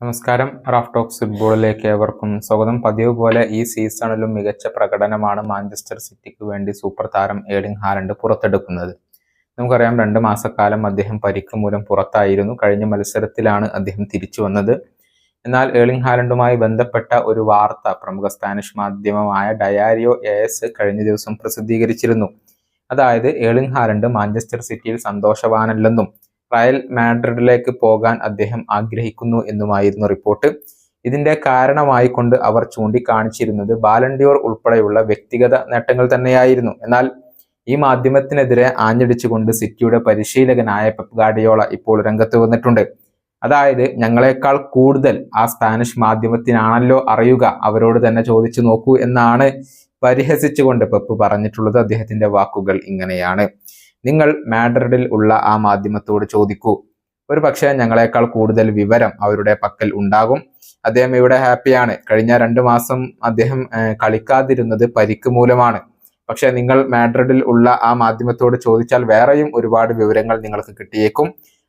നമസ്കാരം. Raf talks ഫുട്ബോളിലേക്ക് ഏവർക്കും സ്വാഗതം. പതിവ് പോലെ ഈ സീസണിലും മികച്ച പ്രകടനമാണ് മാഞ്ചസ്റ്റർ സിറ്റിക്ക് വേണ്ടി സൂപ്പർ താരം ഏഡിങ് ഹാലൻഡ് പുറത്തെടുക്കുന്നത്. നമുക്കറിയാം രണ്ട് മാസക്കാലം അദ്ദേഹം പരിക്ക് മൂലം പുറത്തായിരുന്നു. കഴിഞ്ഞ മത്സരത്തിലാണ് അദ്ദേഹം തിരിച്ചു വന്നത്. എന്നാൽ ഏളിംഗ് ഹാലൻഡുമായി ബന്ധപ്പെട്ട ഒരു വാർത്ത പ്രമുഖ സ്പാനിഷ് മാധ്യമമായ ഡയാരിയോ എസ് കഴിഞ്ഞ ദിവസം പ്രസിദ്ധീകരിച്ചിരുന്നു. അതായത് ഏളിംഗ് ഹാലൻഡ് മാഞ്ചസ്റ്റർ സിറ്റിയിൽ സന്തോഷവാനല്ലെന്നും റയൽ മാഡ്രിഡിലേക്ക് പോകാൻ അദ്ദേഹം ആഗ്രഹിക്കുന്നു എന്നുമായിരുന്നു റിപ്പോർട്ട്. ഇതിന്റെ കാരണമായി കൊണ്ട് അവർ ചൂണ്ടിക്കാണിച്ചിരുന്നത് ബാലൻഡിയോർ ഉൾപ്പെടെയുള്ള വ്യക്തിഗത നേട്ടങ്ങൾ തന്നെയായിരുന്നു. എന്നാൽ ഈ മാധ്യമത്തിനെതിരെ ആഞ്ഞടിച്ചുകൊണ്ട് സിറ്റിയുടെ പരിശീലകനായ പെപ് ഗാഡിയോള ഇപ്പോൾ രംഗത്ത് വന്നിട്ടുണ്ട്. അതായത് ഞങ്ങളെക്കാൾ കൂടുതൽ ആ സ്പാനിഷ് മാധ്യമത്തിനാണല്ലോ അറിയുക അവരോട് തന്നെ ചോദിച്ചു നോക്കൂ എന്നാണ് പരിഹസിച്ചുകൊണ്ട് പെപ്പ് പറഞ്ഞിട്ടുള്ളത്. അദ്ദേഹത്തിന്റെ വാക്കുകൾ ഇങ്ങനെയാണ്. നിങ്ങൾ മാഡ്രിഡിൽ ഉള്ള ആ മാധ്യമത്തോട് ചോദിക്കൂ. ഒരു പക്ഷേ ഞങ്ങളെക്കാൾ കൂടുതൽ വിവരം അവരുടെ പക്കൽ ഉണ്ടാകും. അദ്ദേഹം ഇവിടെ ഹാപ്പിയാണ് കഴിഞ്ഞ രണ്ട് മാസം അദ്ദേഹം കളിക്കാതിരുന്നത് പരിക്ക് മൂലമാണ്. പക്ഷേ നിങ്ങൾ മാഡ്രിഡിൽ ഉള്ള ആ മാധ്യമത്തോട് ചോദിച്ചാൽ വേറെയും ഒരുപാട് വിവരങ്ങൾ നിങ്ങൾക്ക് കിട്ടിയേക്കും.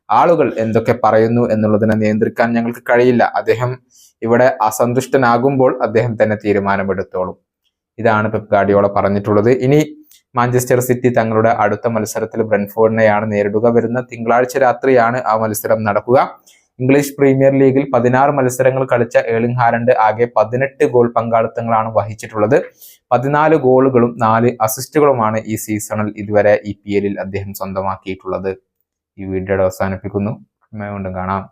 ആളുകൾ എന്തൊക്കെ പറയുന്നു എന്നുള്ളതിനെ നിയന്ത്രിക്കാൻ ഞങ്ങൾക്ക് കഴിയില്ല. അദ്ദേഹം ഇവിടെ അസന്തുഷ്ടനാകുമ്പോൾ അദ്ദേഹം തന്നെ തീരുമാനമെടുത്തോളും. ഇതാണ് പെപ് ഗാഡിയോള പറഞ്ഞിട്ടുള്ളത്. ഇനി മാഞ്ചസ്റ്റർ സിറ്റി തങ്ങളുടെ അടുത്ത മത്സരത്തിൽ ബ്രൻഫോർഡിനെയാണ് നേരിടുക. വരുന്ന തിങ്കളാഴ്ച രാത്രിയാണ് ആ മത്സരം നടക്കുക. ഇംഗ്ലീഷ് പ്രീമിയർ ലീഗിൽ പതിനാറ് മത്സരങ്ങൾ കളിച്ച ഏളിംഗ് ഹാലൻഡ് ആകെ പതിനെട്ട് ഗോൾ പങ്കാളിത്തങ്ങളാണ് വഹിച്ചിട്ടുള്ളത്. പതിനാല് ഗോളുകളും നാല് അസിസ്റ്റുകളുമാണ് ഈ സീസണിൽ ഇതുവരെ ഇ പി എല്ലിൽ അദ്ദേഹം സ്വന്തമാക്കിയിട്ടുള്ളത്. ഈ വീഡിയോയുടെ അവസാനിപ്പിക്കുന്നു. കാണാം.